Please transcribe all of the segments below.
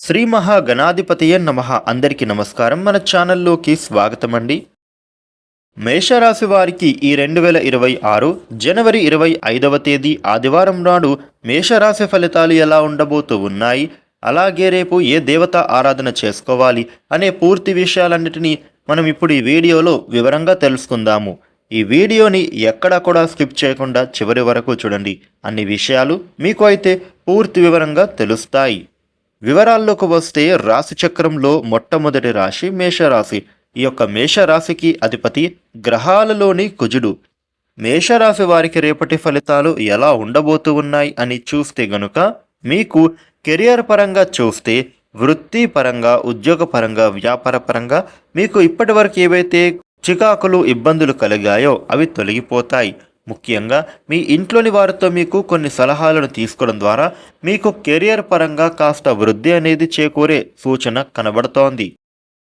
శ్రీ మహాగణాధిపతియ నమ. అందరికీ నమస్కారం. మన ఛానల్లోకి స్వాగతం అండి మేషరాశి వారికి ఈ రెండు వేల ఇరవై ఆరు జనవరి ఇరవై ఐదవ తేదీ ఆదివారం నాడు మేషరాశి ఫలితాలు ఎలా ఉండబోతూ ఉన్నాయి? అలాగే రేపు ఏ దేవత ఆరాధన చేసుకోవాలి అనే పూర్తి విషయాలన్నిటినీ మనం ఇప్పుడు ఈ వీడియోలో వివరంగా తెలుసుకుందాము. ఈ వీడియోని ఎక్కడా కూడా స్కిప్ చేయకుండా చివరి వరకు చూడండి. అన్ని విషయాలు మీకు అయితే పూర్తి వివరంగా తెలుస్తాయి. వివరాల్లోకి వస్తే రాశి చక్రంలో మొట్టమొదటి రాశి మేషరాశి. ఈ యొక్క మేషరాశికి అధిపతి గ్రహాలలోని కుజుడు. మేషరాశి వారికి రేపటి ఫలితాలు ఎలా ఉండబోతూ ఉన్నాయి అని చూస్తే గనుక మీకు కెరియర్ పరంగా చూస్తే వృత్తి పరంగా ఉద్యోగ పరంగా వ్యాపార పరంగా మీకు ఇప్పటివరకు ఏవైతే చికాకులు ఇబ్బందులు కలిగాయో అవి తొలగిపోతాయి. ముఖ్యంగా మీ ఇంట్లోని వారితో మీకు కొన్ని సలహాలను తీసుకోవడం ద్వారా మీకు కెరియర్ పరంగా కాస్త వృద్ధి అనేది చేకూరే సూచన కనబడుతోంది.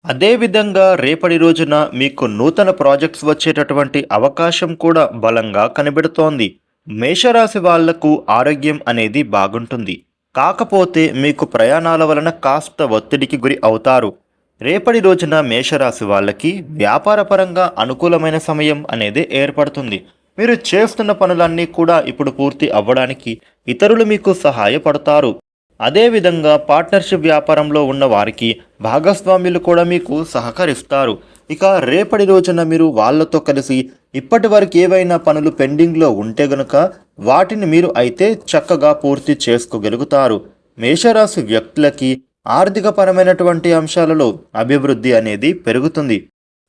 అదేవిధంగా రేపటి రోజున మీకు నూతన ప్రాజెక్ట్స్ వచ్చేటటువంటి అవకాశం కూడా బలంగా కనబడుతోంది మేషరాశి వాళ్ళకు ఆరోగ్యం అనేది బాగుంటుంది. కాకపోతే మీకు ప్రయాణాల వలన కాస్త ఒత్తిడికి గురి అవుతారు. రేపటి రోజున మేషరాశి వాళ్ళకి వ్యాపారపరంగా అనుకూలమైన సమయం అనేది ఏర్పడుతుంది. మీరు చేస్తున్న పనులన్నీ కూడా ఇప్పుడు పూర్తి అవ్వడానికి ఇతరులు మీకు సహాయపడతారు. అదేవిధంగా పార్ట్నర్షిప్ వ్యాపారంలో ఉన్న వారికి భాగస్వామ్యులు కూడా మీకు సహకరిస్తారు. ఇక రేపటి రోజున మీరు వాళ్ళతో కలిసి ఇప్పటి వరకు ఏవైనా పనులు పెండింగ్లో ఉంటే గనుక వాటిని మీరు అయితే చక్కగా పూర్తి చేసుకోగలుగుతారు. మేషరాశి వ్యక్తులకి ఆర్థికపరమైనటువంటి అంశాలలో అభివృద్ధి అనేది పెరుగుతుంది.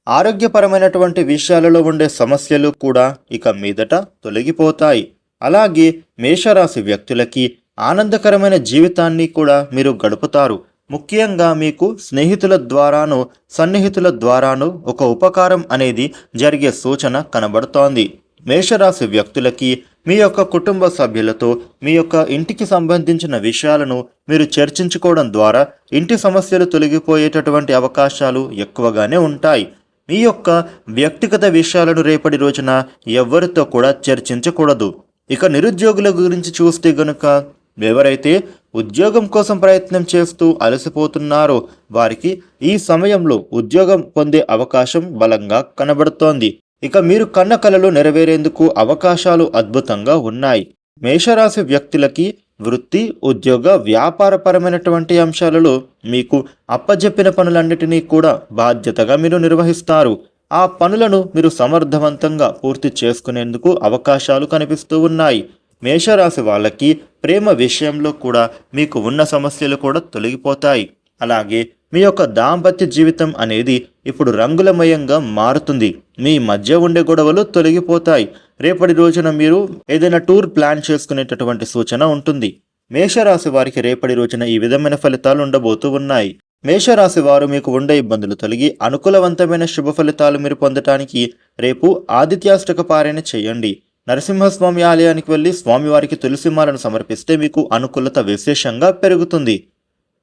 ఆరోగ్యపరమైనటువంటి విషయాలలో ఉండే సమస్యలు కూడా ఇక మీదట తొలగిపోతాయి. అలాగే మేషరాశి వ్యక్తులకి ఆనందకరమైన జీవితాన్ని కూడా మీరు గడుపుతారు. ముఖ్యంగా మీకు స్నేహితుల ద్వారాను సన్నిహితుల ద్వారాను ఒక ఉపకారం అనేది జరిగే సూచన కనబడుతోంది. మేషరాశి వ్యక్తులకి మీ యొక్క కుటుంబ సభ్యులతో మీ యొక్క ఇంటికి సంబంధించిన విషయాలను మీరు చర్చించుకోవడం ద్వారా ఇంటి సమస్యలు తొలగిపోయేటటువంటి అవకాశాలు ఎక్కువగానే ఉంటాయి. మీ యొక్క వ్యక్తిగత విషయాలను రేపటి రోజున ఎవరితో కూడా చర్చించకూడదు. ఇక నిరుద్యోగుల గురించి చూస్తే గనుక ఎవరైతే ఉద్యోగం కోసం ప్రయత్నం చేస్తూ అలసిపోతున్నారో వారికి ఈ సమయంలో ఉద్యోగం పొందే అవకాశం బలంగా కనబడుతోంది. ఇక మీరు కన్న కలలు నెరవేరేందుకు అవకాశాలు అద్భుతంగా ఉన్నాయి. మేషరాశి వ్యక్తులకి వృత్తి ఉద్యోగ వ్యాపారపరమైనటువంటి అంశాలలో మీకు అప్పజెప్పిన పనులన్నిటినీ కూడా బాధ్యతగా మీరు నిర్వహిస్తారు. ఆ పనులను మీరు సమర్థవంతంగా పూర్తి చేసుకునేందుకు అవకాశాలు కనిపిస్తూ ఉన్నాయి. మేషరాశి వాళ్ళకి ప్రేమ విషయంలో కూడా మీకు ఉన్న సమస్యలు కూడా తొలగిపోతాయి. అలాగే మీ యొక్క దాంపత్య జీవితం అనేది ఇప్పుడు రంగులమయంగా మారుతుంది. మీ మధ్య ఉండే గొడవలు తొలగిపోతాయి. రేపటి రోజున మీరు ఏదైనా టూర్ ప్లాన్ చేసుకునేటటువంటి సూచన ఉంటుంది. మేషరాశి వారికి రేపటి రోజున ఈ విధమైన ఫలితాలు ఉండబోతూ ఉన్నాయి. మేషరాశి వారు మీకు ఉండే ఇబ్బందులు తొలగి అనుకూలవంతమైన శుభ ఫలితాలు మీరు పొందటానికి రేపు ఆదిత్యాష్టక పారాయణ చేయండి. నరసింహస్వామి ఆలయానికి వెళ్ళి స్వామివారికి తులసిమాలను సమర్పిస్తే మీకు అనుకూలత విశేషంగా పెరుగుతుంది.